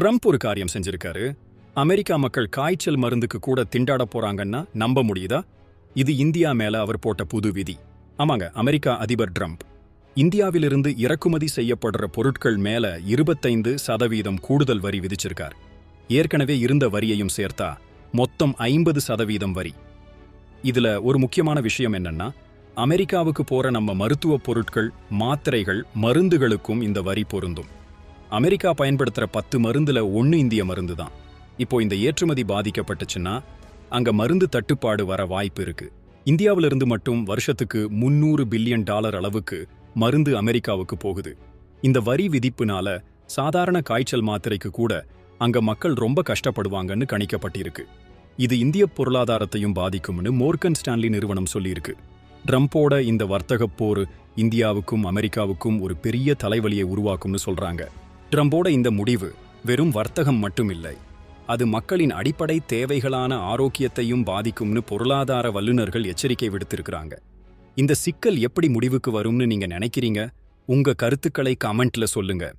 Trump ஒரு காரியம் செஞ்சிருக்காரு. அமெரிக்கா மக்கள் காய்ச்சல் மருந்துக்கு கூட திண்டாட போறாங்கன்னா நம்ப முடியுதா? இது இந்தியா மேல அவர் போட்ட புது விதி. ஆமாங்க அமெரிக்கா அதிபர் ட்ரம்ப். இந்தியாவிலிருந்து இறக்குமதி செய்யப்படுற பொருட்கள் மேல இருபத்தைந்து சதவீதம் கூடுதல் வரி விதிச்சிருக்கார். ஏற்கனவே இருந்த வரியையும் சேர்த்தா மொத்தம் ஐம்பது சதவீதம் வரி. இதுல ஒரு முக்கியமான விஷயம் என்னன்னா அமெரிக்காவுக்கு போற நம்ம மருத்துவ பொருட்கள் மாத்திரைகள் மருந்துகளுக்கும் இந்த வரி பொருந்தும். அமெரிக்கா பயன்படுத்துற பத்து மருந்துல ஒன்னு இந்திய மருந்து தான் இப்போ இந்த ஏற்றுமதி பாதிக்கப்பட்டுச்சுன்னா அங்க மருந்து தட்டுப்பாடு வர வாய்ப்பு இருக்கு. இந்தியாவிலிருந்து மட்டும் வருஷத்துக்கு முன்னூறு பில்லியன் டாலர் அளவுக்கு மருந்து அமெரிக்காவுக்கு போகுது. இந்த வரி விதிப்புனால சாதாரண காய்ச்சல் மாத்திரைக்கு கூட அங்க மக்கள் ரொம்ப கஷ்டப்படுவாங்கன்னு கணிக்கப்பட்டிருக்கு. இது இந்திய பொருளாதாரத்தையும் பாதிக்கும்னு மோர்கன் ஸ்டான்லி நிறுவனம் சொல்லியிருக்கு. ட்ரம்போட இந்த வர்த்தகப் போர் இந்தியாவுக்கும் அமெரிக்காவுக்கும் ஒரு பெரிய தலைவலியை உருவாக்கும்னு சொல்றாங்க. ட்ரம்போட இந்த முடிவு வெறும் வர்த்தகம் மட்டுமில்லை. அது மக்களின் அடிப்படை தேவைகளான ஆரோக்கியத்தையும் பாதிக்கும்னு பொருளாதார வல்லுநர்கள் எச்சரிக்கை விடுத்திருக்கிறாங்க. இந்த சிக்கல் எப்படி முடிவுக்கு வரும்னு நீங்க நினைக்கிறீங்க? உங்க கருத்துக்களை கமெண்ட்ல சொல்லுங்க.